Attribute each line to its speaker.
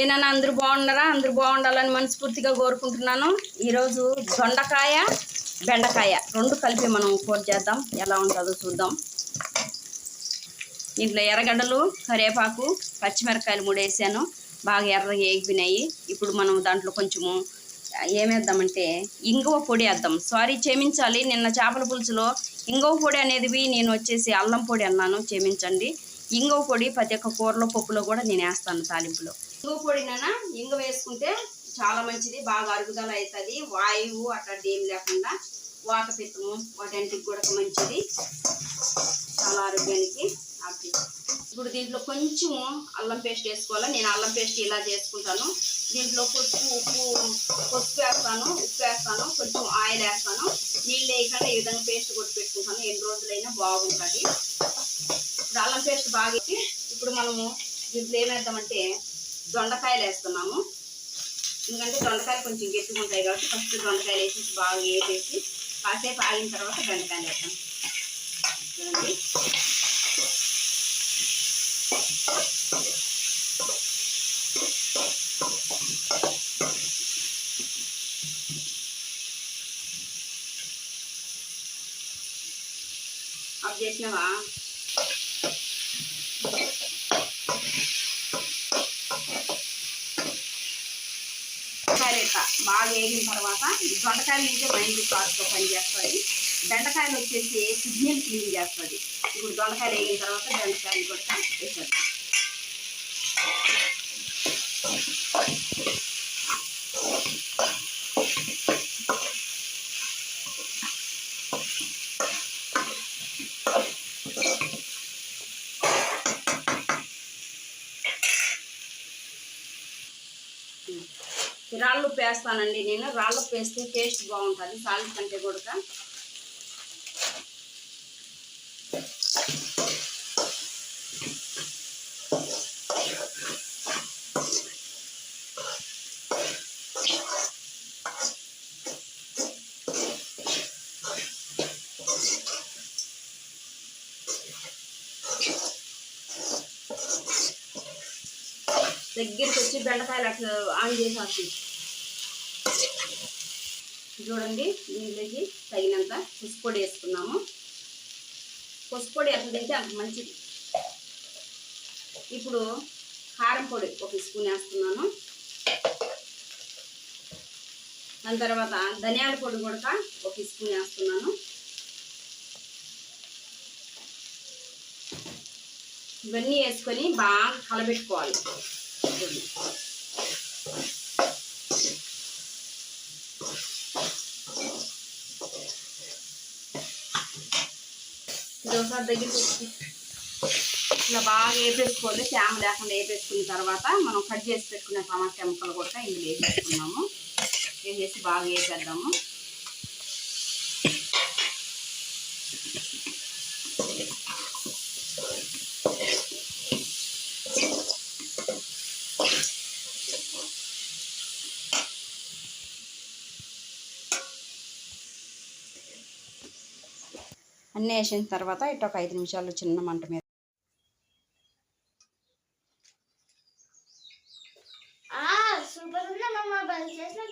Speaker 1: ఏనన్నా అందరూ బాగున్నారా? అందరూ బాగుండాలని మనస్ఫూర్తిగా కోరుకుంటున్నాను. ఈరోజు దొండకాయ బెండకాయ రెండు కలిపి మనం కూర చేద్దాం. ఎలా ఉంటుందో చూద్దాం. దీంట్లో ఎర్రగడ్డలు కరివేపాకు పచ్చిమిరపకాయలు మూడు వేసాను. బాగా ఎర్రగా వేగిపోయినాయి ఇప్పుడు మనం దాంట్లో కొంచెము ఏమేద్దామంటే ఇంగువ పొడి వేద్దాం. సారీ క్షమించాలి. నిన్న చేపల పులుసులో ఇంగువ పొడి అనేది నేను వచ్చేసి అల్లం పొడి అన్నాను. క్షమించండి. ఇంగువ పొడి ప్రతి ఒక్క కూరలో పప్పులో కూడా నేను వేస్తాను తాలింపులో. ఇంగువ పొడినైనా ఇంగ వేసుకుంటే చాలా మంచిది బాగా అరుగుదల అవుతుంది వాయువు అట్లాంటి ఏం లేకుండా. వాత పిత్తము కూడా మంచిది. చాలా ఆరోగ్యానికి అది ఇప్పుడు దీంట్లో కొంచెం అల్లం పేస్ట్ వేసుకోవాలి? నేను అల్లం పేస్ట్ ఇలా చేసుకుంటాను. దీంట్లో పసుపు ఉప్పు పసుపు వేస్తాను ఉప్పు వేస్తాను కొంచెం ఆయిల్ వేస్తాను. నీళ్ళు వేయకుండా ఈ విధంగా పేస్ట్ కొట్టి పెట్టుకుంటాను. ఎన్ని రోజులైనా బాగుంటుంది. ఇప్పుడు అల్లం పేస్ట్ బాగా ఇప్పుడు మనము దీంట్లో ఏమేద్దామంటే దొండకాయలు వేస్తున్నాము. ఎందుకంటే దొండకాయలు కొంచెం గట్టిగా ఉంటాయి కాబట్టి ఫస్ట్ దొండకాయలు వేసేసి బాగా వేసేసి కాసేపు ఆగిన తర్వాత బెండకాయలు వేస్తాం చూడండి. ఆఫ్ చేసినావా దొండకాయలు బాగా వేగిన తర్వాత దొండకాయలు నుంచే మైండ్ కాస్ట్తో పనిచేస్తుంది బెండకాయలు వచ్చేసి కిడ్నీలు క్లీన్ చేస్తుంది. ఇప్పుడు దొండకాయలు వేగిన తర్వాత బెండకాయలు కూడా వేసేది రాళ్ళు పేస్తానండి నేను. రాళ్ళు పేస్తే టేస్ట్ బాగుంటుంది సాల్ట్ కంటే కూడా దగ్గరికి వచ్చి బెండకాయలు అట్లా ఆన్ చేసేసి చూడండి దీంట్లోకి తగినంత పసుపొడి వేసుకున్నాము. పసుపొడి ఎంత తింటే అంత మంచిది. ఇప్పుడు కారం పొడి ఒక స్పూన్ వేస్తున్నాను. దాని తర్వాత ధనియాల పొడి కూడా ఒక స్పూన్ వేస్తున్నాను. ఇవన్నీ వేసుకొని బాగా కలబెట్టుకోవాలి. చూడండి. దగ్గరికి వచ్చి ఇట్లా బాగా వేపేసుకోవాలి తేమ లేకుండా వేపేసుకున్న తర్వాత మనం కట్ చేసి పెట్టుకునే టమాటా ముక్కలు కూడా ఇందులో వేసేసుకున్నాము వేసేసి బాగా వేసేద్దాము అన్నీ వేసిన తర్వాత ఇటు ఒక ఐదు నిమిషాలు చిన్న మంట మీద.
Speaker 2: సూపర్ ఉందమ్మమ్మ మమ్మ చేసిన